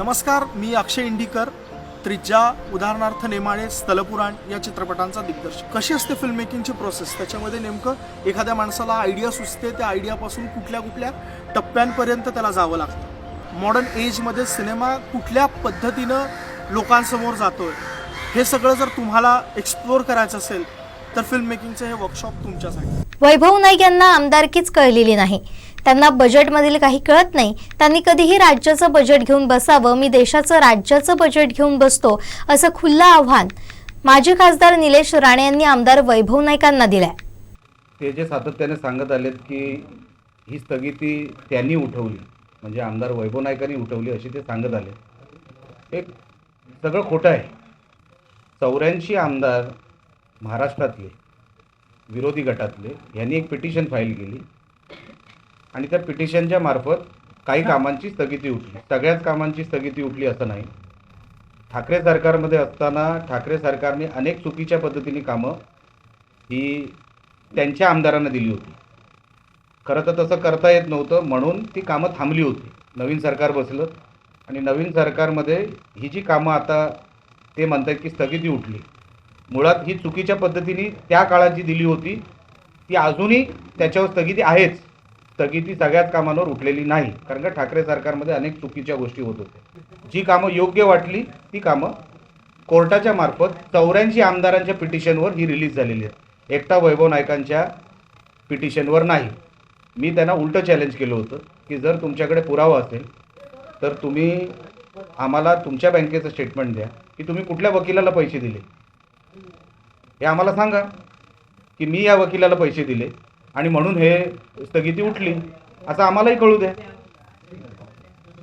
नमस्कार मी अक्षय इंडिकर. त्रिज्या उदाहरणार्थ नेमाळे स्थलपुराण या चित्रपटांचा दिग्दर्शक. कशी असते फिल्म मेकिंगची प्रोसेस त्याच्यामध्ये नेमकं एखाद्या माणसाला आयडिया सुचते त्या आयडियापासून कुठल्या कुठल्या टप्प्यांपर्यंत त्याला जावं लागतं. मॉडर्न एजमध्ये सिनेमा कुठल्या पद्धतीनं लोकांसमोर जातो आहे हे सगळं जर तुम्हाला एक्सप्लोअर करायचं असेल तर फिल्म मेकिंगचं हे वर्कशॉप तुमच्यासाठी. वैभव नाईक यांना आमदारकीच कळलेली नाही. त्यांना बजेटमधील काही कळत नाही. त्यांनी कधीही राज्याचं बजेट घेऊन बसावं मी देशाचं राज्याचं बजेट घेऊन बसतो असं खुल्लं आव्हान माजी खासदार निलेश राणे यांनी आमदार वैभव नाईकांना दिलाय. ते जे सातत्याने सांगत आलेत की ही स्थगिती त्यांनी उठवली म्हणजे आमदार वैभव नाईकांनी उठवली अशी ते सांगत आले. हे सगळं खोटं आहे. चौऱ्याऐंशी आमदार महाराष्ट्रातले विरोधी गटातले यांनी एक पिटिशन फाईल केली. आणि त्या पिटिशनच्या मार्फत काही कामांची स्थगिती उठली. सगळ्याच कामांची स्थगिती उठली असं नाही. ठाकरे सरकारमध्ये असताना ठाकरे सरकारने अनेक चुकीच्या पद्धतीने कामं ही त्यांच्या आमदारांना दिली होती. खरं तर तसं करता येत नव्हतं म्हणून ती कामं थांबली होती. नवीन सरकार बसलं आणि नवीन सरकारमध्ये ही जी कामं आता ते म्हणतात की स्थगिती उठली. मुळात ही चुकीच्या पद्धतीने त्या काळात जी दिली होती ती अजूनही त्याच्यावर स्थगिती आहेच. स्थगिती सगळ्याच कामांवर उठलेली नाही. कारण का? ठाकरे सरकारमध्ये अनेक चुकीच्या गोष्टी होत होत्या. जी कामं योग्य वाटली ती कामं कोर्टाच्या मार्फत चौऱ्याऐंशी आमदारांच्या पिटिशनवर ही रिलीज झालेली आहे एकटा वैभव नायकांच्या पिटिशनवर नाही. मी त्यांना उलटं चॅलेंज केलं होतं की जर तुमच्याकडे पुरावा असेल तर तुम्ही आम्हाला तुमच्या बँकेचं स्टेटमेंट द्या की तुम्ही कुठल्या वकिलाला पैसे दिले? हे आम्हाला सांगा की मी या वकिलाला पैसे दिले आणि म्हणून हे स्थगिती उठली. असं आम्हालाही कळू द्या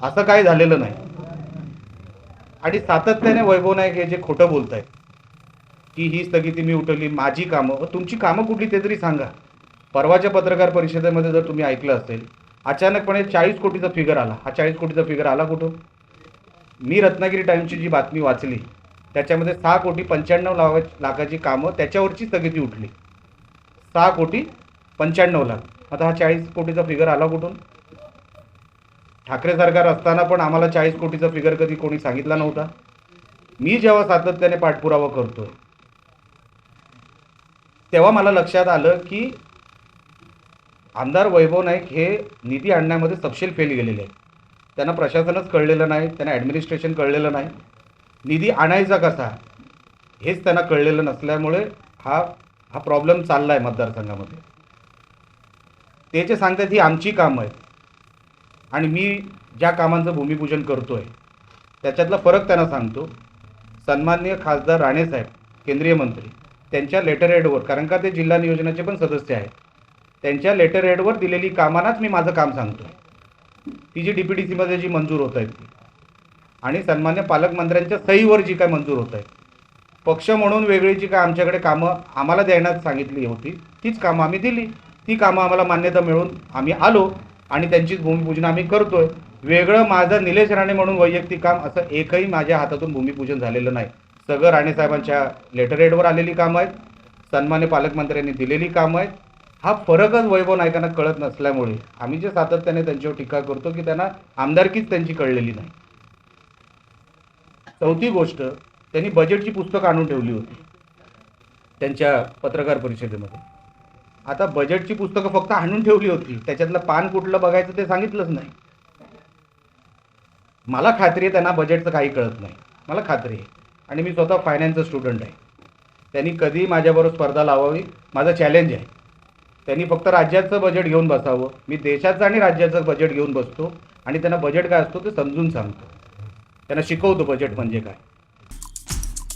असं काय झालेलं नाही. आणि सातत्याने वैभव नाईक हे जे खोटं बोलत आहेत की ही स्थगिती मी उठवली माझी कामं तुमची कामं कुठली ते तरी सांगा. परवाच्या पत्रकार परिषदेमध्ये जर तुम्ही ऐकलं असेल अचानकपणे चाळीस कोटीचा फिगर आला. हा चाळीस कोटीचा फिगर आला कुठं? मी रत्नागिरी टाईमची जी बातमी वाचली त्याच्यामध्ये सहा कोटी पंच्याण्णव लावा लाखाची कामं त्याच्यावरची स्थगिती उठली. सहा कोटी पंच्याण्णव लाख. आता हा चाळीस कोटीचा फिगर आला कुठून? ठाकरे सरकार असताना पण आम्हाला चाळीस कोटीचा फिगर कधी कोणी सांगितला नव्हता. मी जेव्हा सातत्याने पाठपुरावा करतोय तेव्हा मला लक्षात आलं की आमदार वैभव नाईक हे निधी आणण्यामध्ये सपशेल फेल गेलेले आहेत. त्यांना प्रशासनच कळलेलं नाही त्यांना ॲडमिनिस्ट्रेशन कळलेलं नाही. निधी आणायचा कसा हेच त्यांना कळलेलं नसल्यामुळे हा हा प्रॉब्लेम चालला आहे मतदारसंघामध्ये. ते जे सांगतात ही आमची कामं आहेत. आणि मी ज्या कामांचं भूमिपूजन करतो आहे त्याच्यातला फरक त्यांना सांगतो. सन्माननीय खासदार राणेसाहेब केंद्रीय मंत्री त्यांच्या लेटर हेडवर कारण का ते जिल्हा नियोजनाचे पण सदस्य आहेत. त्यांच्या लेटर हेडवर दिलेली कामांनाच मी माझं काम सांगतो ती जी डी पी डी सीमध्ये जी मंजूर होत आहेत ती. आणि सन्मान्य पालकमंत्र्यांच्या सहीवर जी काय मंजूर होत आहेत. पक्ष म्हणून वेगळी जी काय आमच्याकडे कामं आम्हाला देण्यात सांगितली होती तीच कामं आम्ही दिली. ती कामं आम्हाला मान्यता मिळून आम्ही आलो आणि त्यांचीच भूमिपूजन आम्ही करतोय. वेगळं माझं निलेश राणे म्हणून वैयक्तिक काम असं एकही माझ्या हातातून भूमिपूजन झालेलं नाही. सगळं राणेसाहेबांच्या लेटर एडवर आलेली कामं आहेत. सन्मान्य पालकमंत्र्यांनी दिलेली कामं आहेत. हा फरकच वैभव नायकांना कळत नसल्यामुळे आम्ही जे सातत्याने त्यांच्यावर टीका करतो की त्यांना आमदारकीच त्यांची कळलेली नाही. चौथी गोष्ट त्यांनी बजेटची पुस्तकं आणून ठेवली होती. त्यांच्या पत्रकार परिषदेमध्ये. आता बजेटची पुस्तकं फक्त आणून ठेवली होती. त्याच्यातलं पान कुठलं बघायचं ते सांगितलंच नाही. मला खात्री आहे त्यांना बजेटचं काही कळत नाही. मला खात्री आहे. आणि मी स्वतः फायनान्सचा स्टुडंट आहे. त्यांनी कधी माझ्याबरोबर स्पर्धा लावावी माझं चॅलेंज आहे. त्यांनी फक्त राज्याचं बजेट घेऊन बसावं. मी देशाचं आणि राज्याचं बजेट घेऊन बसतो. आणि त्यांना बजेट काय असतो ते समजून सांगतो. त्यांना शिकवतो बजेट म्हणजे काय.